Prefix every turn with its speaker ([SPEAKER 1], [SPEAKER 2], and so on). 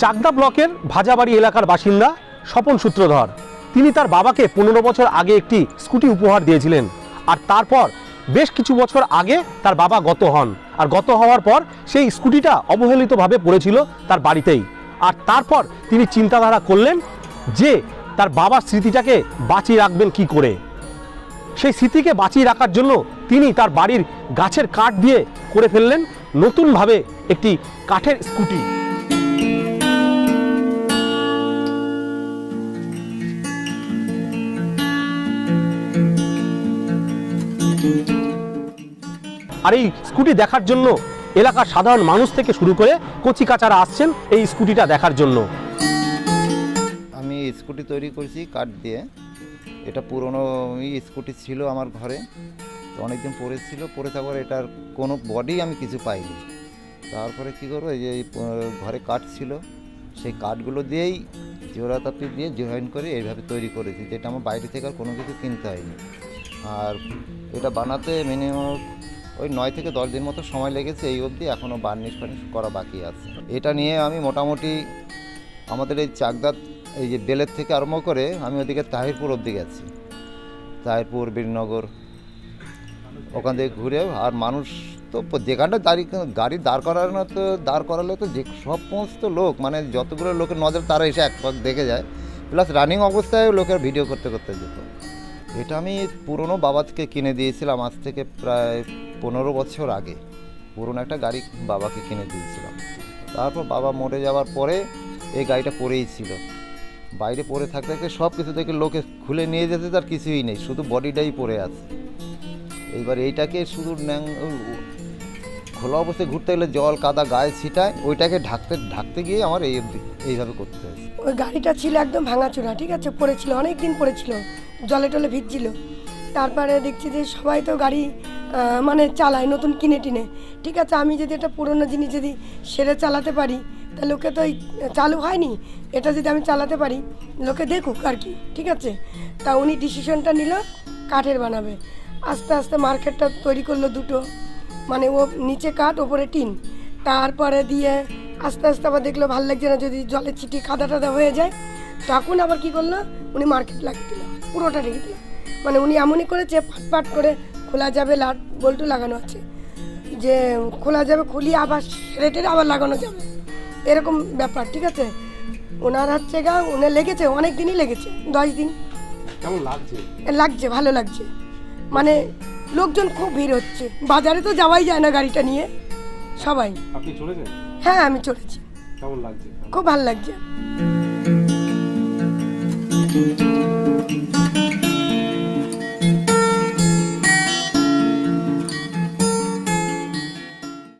[SPEAKER 1] চাকদা ব্লকের ভাজাবাড়ি এলাকার বাসিন্দা স্বপন সূত্রধর। তিনি তার বাবাকে পনেরো বছর আগে একটি স্কুটি উপহার দিয়েছিলেন আর তারপর বেশ কিছু বছর আগে তার বাবা গত হন আর গত হওয়ার পর সেই স্কুটিটা অবহেলিতভাবে পড়েছিল তার বাড়িতেই। আর তারপর তিনি চিন্তাধারা করলেন যে তার বাবার স্মৃতিটাকে বাঁচিয়ে রাখবেন কি করে। সেই স্মৃতিকে বাঁচিয়ে রাখার জন্য তিনি তার বাড়ির গাছের কাঠ দিয়ে করে ফেললেন নতুনভাবে একটি কাঠের স্কুটি। আর এই স্কুটি দেখার জন্য এলাকার সাধারণ মানুষ থেকে শুরু করে কচি কাচারা আসছেন এই স্কুটিটা দেখার জন্য।
[SPEAKER 2] আমি স্কুটি তৈরি করেছি কাঠ দিয়ে। এটা পুরনো স্কুটি ছিল আমার ঘরে। অনেকদিন পরে ছিল, পরে থাকার এটার কোনো বডি আমি কিছু পাইনি। তারপরে কী করব, এই যে ঘরে কাঠ ছিল, সেই কাঠগুলো দিয়েই জোড়াতাপি দিয়ে জয়েন করে এইভাবে তৈরি করেছি, যেটা আমার বাইরে থেকে আর কোনো কিছু কিনতে হয়নি। আর এটা বানাতে মিনিমাম ওই নয় থেকে দশ দিন মতো সময় লেগেছে এই অবধি এখনও বার্নিশ ফার্নিশ করা বাকি আছে। এটা নিয়ে আমি মোটামুটি আমাদের এই চাকদাত, এই যে বেলের থেকে আরম্ভ করে আমি ওদিকে তাহিরপুর অবধি গেছি। তাহিরপুর, বীরনগর, ওখান থেকে ঘুরে আর মানুষ তো যেখানটা দাঁড়িয়ে গাড়ি দাঁড় করানো তো দাঁড় করালে তো যে সব সমস্ত লোক মানে যতগুলো লোকের নজর তারা এসে এক দেখে যায়। প্লাস রানিং অবস্থায় লোকের ভিডিও করতে করতে যেত। এটা আমি পুরনো বাবা থেকে কিনে দিয়েছিলাম, আজ থেকে প্রায় পনেরো বছর আগে। পুরনো একটা গাড়ি বাবাকে কিনে দিয়েছিলাম। তারপর বাবা মরে যাওয়ার পরে এই গাড়িটা পরেই ছিল। বাইরে পড়ে থাকতে থাকতে সব কিছু থেকে লোকে খুলে নিয়ে যেতে তার কিছুই নেই, শুধু বডিটাই পরে আছে। এইবার এইটাকে শুধু ন্যাং- খোলা অবস্থায় ঘুরতে গেলে জল, কাদা, গায়ে ছিটায়, ওইটাকে ঢাকতে ঢাকতে গিয়ে আমার এই এইভাবে করতে হয়েছে।
[SPEAKER 3] ওই গাড়িটা ছিল একদম ভাঙাচোরা, ঠিক আছে? পড়েছিল অনেক দিন পড়েছিল, জলে টলে ভিজছিল। তারপরে দেখছি যে সবাই তো গাড়ি মানে চালায়, নতুন কিনে টিনে। ঠিক আছে, আমি যদি একটা পুরনো জিনিস যদি সেরে চালাতে পারি, তা লোকে তো চালু হয়নি। এটা যদি আমি চালাতে পারি, লোকে দেখুক আর কি, ঠিক আছে? তা উনি ডিসিশনটা নিল, কাঠের বানাবে। আস্তে আস্তে মার্কেটটা তৈরি করল দুটো। মানে ও নিচে কাঠ ওপরে টিন। তারপরে দিয়ে আস্তে আস্তে আবার দেখল ভালো লাগছে না যদি জলের ছিটি কাদা টাদা হয়ে যায় তখন আবার কি করল? উনি মার্কেট লাগিয়ে দিল পুরোটা রেখে দিল। মানে উনি এমনই করেছে পাট পাট করে খোলা যাবে লাট বল্টু লাগানো আছে। যে খোলা যাবে খুলিয়ে আবার সেরে টেরে আবার লাগানো যাবে। এরকম ব্যাপার ঠিক আছে? ওনার হচ্ছে গা ওনার লেগেছে অনেক দিনই লেগেছে দশ দিন।
[SPEAKER 1] কেমন লাগছে?
[SPEAKER 3] লাগছে ভালো লাগছে। মানে লোকজন খুব ভিড় হচ্ছে। বাজারে তো যাওয়াই যায় না গাড়িটা নিয়ে। সবাই।
[SPEAKER 1] আপনি চলেছেন?
[SPEAKER 3] হ্যাঁ আমি চলেছি।
[SPEAKER 1] কেমন লাগছে?
[SPEAKER 3] খুব ভালো লাগছে।